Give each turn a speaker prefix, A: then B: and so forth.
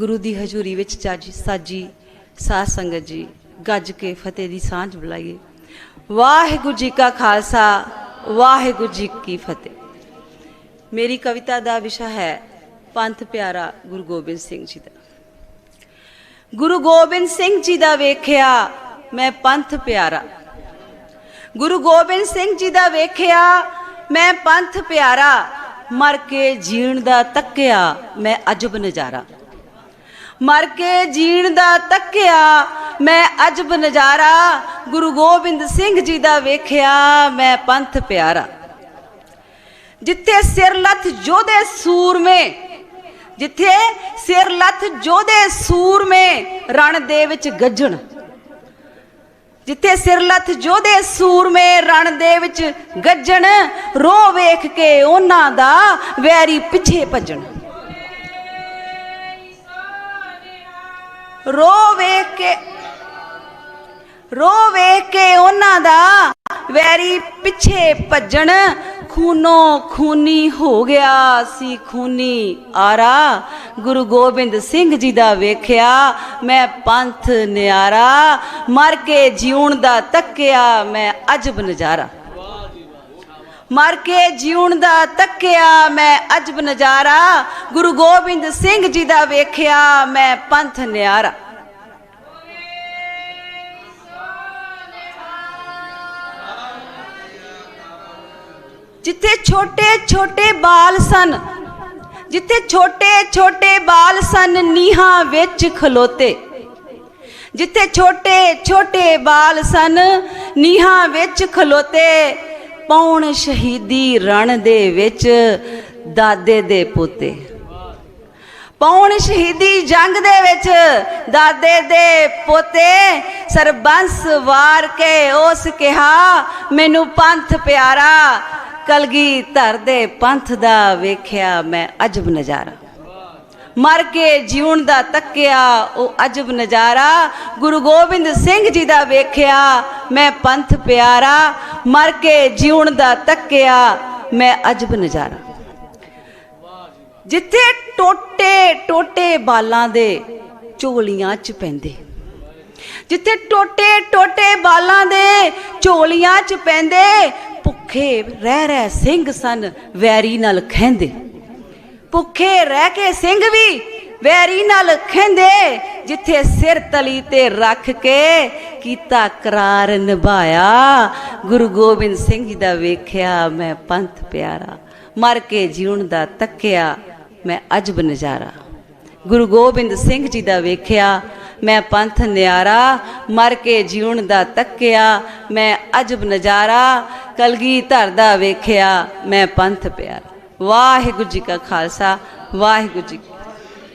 A: ਗੁਰੂ ਦੀ ਹਜ਼ੂਰੀ ਵਿੱਚ ਚਾਜੀ ਸਾਜੀ ਸਾਧ ਸੰਗਤ ਜੀ, ਗੱਜ ਕੇ ਫਤਿਹ ਦੀ ਸਾਂਝ ਬੁਲਾਈਏ। ਵਾਹਿਗੁਰੂ ਜੀ ਕਾ ਖਾਲਸਾ, ਵਾਹਿਗੁਰੂ ਜੀ ਕੀ ਫਤਿਹ। ਮੇਰੀ ਕਵਿਤਾ ਦਾ ਵਿਸ਼ਾ ਹੈ ਪੰਥ ਪਿਆਰਾ ਗੁਰੂ ਗੋਬਿੰਦ ਸਿੰਘ ਜੀ ਦਾ। ਗੁਰੂ ਗੋਬਿੰਦ ਸਿੰਘ ਜੀ ਦਾ ਵੇਖਿਆ ਮੈਂ ਪੰਥ ਪਿਆਰਾ। ਗੁਰੂ ਗੋਬਿੰਦ ਸਿੰਘ ਜੀ ਦਾ ਵੇਖਿਆ ਮੈਂ ਪੰਥ ਪਿਆਰਾ। ਮਰ ਕੇ ਜੀਣ ਦਾ ਤੱਕਿਆ ਮੈਂ ਅਜਬ ਨਜ਼ਾਰਾ। ਮਰ ਕੇ ਜੀਣ ਦਾ ਤੱਕਿਆ, ਮੈਂ ਅਜਬ ਨਜ਼ਾਰਾ, ਗੁਰੂ ਗੋਬਿੰਦ ਸਿੰਘ ਜੀ ਦਾ ਵੇਖਿਆ, ਮੈਂ ਪੰਥ ਪਿਆਰਾ। ਜਿੱਥੇ ਸਿਰ ਲੱਥ ਜੋਧੇ ਸੂਰਮੇ, ਜਿੱਥੇ ਸਿਰ ਲੱਥ ਜੋਧੇ ਸੂਰਮੇ, ਰਣ ਦੇ ਵਿੱਚ ਗੱਜਣ। ਜਿੱਥੇ ਸਿਰ ਲੱਥ ਜੋਧੇ ਸੂਰਮੇ, ਰਣ ਦੇ ਵਿੱਚ ਗੱਜਣ ਰੋ ਵੇਖ ਕੇ ਉਹਨਾਂ ਦਾ ਵੈਰੀ ਪਿੱਛੇ ਭੱਜਣ। ਰੋ ਵੇਖ ਕੇ, ਰੋ ਵੇਖ ਕੇ ਉਹਨਾਂ ਦਾ ਵੈਰੀ ਪਿੱਛੇ ਭੱਜਣ। ਖੂਨੋ ਖੂਨੀ ਹੋ ਗਿਆ ਸੀ ਖੂਨੀ ਆਰਾ। ਗੁਰੂ ਗੋਬਿੰਦ ਸਿੰਘ ਜੀ ਦਾ ਵੇਖਿਆ, ਮੈਂ ਪੰਥ ਨਿਆਰਾ। ਮਰ ਕੇ ਜਿਉਣ ਦਾ ਤੱਕਿਆ, ਮੈਂ ਅਜਬ ਨਜ਼ਾਰਾ। ਮਰ ਕੇ ਜਿਉਣ ਦਾ ਤੱਕਿਆ ਮੈਂ ਅਜਬ ਨਜ਼ਾਰਾ, ਗੁਰੂ ਗੋਬਿੰਦ ਸਿੰਘ ਜੀ ਦਾ ਵੇਖਿਆ ਮੈਂ ਪੰਥ ਨਿਆਰਾ। ਜਿੱਥੇ ਛੋਟੇ ਛੋਟੇ ਬਾਲ ਸਨ, ਜਿੱਥੇ ਛੋਟੇ ਛੋਟੇ ਬਾਲ ਸਨ, ਨੀਹਾਂ ਵਿੱਚ ਖਲੋਤੇ। ਜਿੱਥੇ ਛੋਟੇ ਛੋਟੇ ਬਾਲ ਸਨ, ਨੀਹਾਂ ਵਿੱਚ ਖਲੋਤੇ। ਪੌਣ ਸ਼ਹੀਦੀ ਰਣ ਦੇ ਵਿੱਚ ਦਾਦੇ ਦੇ ਪੋਤੇ? ਪੌਣ ਸ਼ਹੀਦੀ ਜੰਗ ਦੇ ਵਿੱਚ ਦਾਦੇ ਦੇ ਪੋਤੇ? ਸਰਬੰਸ ਵਾਰ ਕੇ ਉਸ ਕਿਹਾ, ਮੈਨੂੰ ਪੰਥ ਪਿਆਰਾ ਕਲਗੀ ਧਰ ਦੇ ਪੰਥ ਦਾ ਵੇਖਿਆ ਮੈਂ ਅਜਬ ਨਜ਼ਾਰਾ। ਮਰ ਕੇ ਜਿਉਣ ਦਾ ਤੱਕਿਆ ਉਹ ਅਜਬ ਨਜ਼ਾਰਾ, ਗੁਰੂ ਗੋਬਿੰਦ ਸਿੰਘ ਜੀ ਦਾ ਵੇਖਿਆ ਮੈਂ ਪੰਥ ਪਿਆਰਾ ਮਰ ਕੇ ਜਿਉਣ ਦਾ ਤੱਕਿਆ, ਮੈਂ ਅਜਬ ਨਜ਼ਾਰਾ। ਜਿੱਥੇ ਟੋਟੇ ਟੋਟੇ ਬਾਲਾਂ ਦੇ ਝੋਲੀਆਂ ਚ ਪੈਂਦੇ। ਜਿੱਥੇ ਟੋਟੇ ਟੋਟੇ ਬਾਲਾਂ ਦੇ ਝੋਲੀਆਂ ਚ ਪੈਂਦੇ, ਭੁੱਖੇ ਰਹਿ ਰਹਿ ਸਿੰਘ ਸਨ, ਵੈਰੀ ਨਾਲ ਖੈਂਦੇ ਭੁੱਖੇ ਰਹਿ ਕੇ ਸਿੰਘ ਵੀ ਵੈਰੀ ਨਾਲ ਖੈਂਦੇ ਜਿੱਥੇ ਸਿਰ ਤਲੀ ਤੇ ਰੱਖ ਕੇ ਕੀਤਾ ਕਰਾਰ ਨਿਭਾਇਆ। ਗੁਰੂ ਗੋਬਿੰਦ ਸਿੰਘ ਜੀ ਦਾ ਵੇਖਿਆ, ਮੈਂ ਪੰਥ ਪਿਆਰਾ। ਮਰ ਕੇ ਜਿਉਣ ਦਾ ਤੱਕਿਆ, ਮੈਂ ਅਜਬ ਨਜ਼ਾਰਾ। ਗੁਰੂ ਗੋਬਿੰਦ ਸਿੰਘ ਜੀ ਦਾ ਵੇਖਿਆ, ਮੈਂ ਪੰਥ ਨਿਆਰਾ। ਮਰ ਕੇ ਜਿਉਣ ਦਾ ਤੱਕਿਆ, ਮੈਂ ਅਜਬ ਨਜ਼ਾਰਾ। ਕਲਗੀ ਧਰ ਦਾ ਵੇਖਿਆ, ਮੈਂ ਪੰਥ ਪਿਆਰਾ। ਵਾਹਿਗੁਰੂ ਜੀ ਕਾ ਖਾਲਸਾ, ਵਾਹਿਗੁਰੂ ਜੀ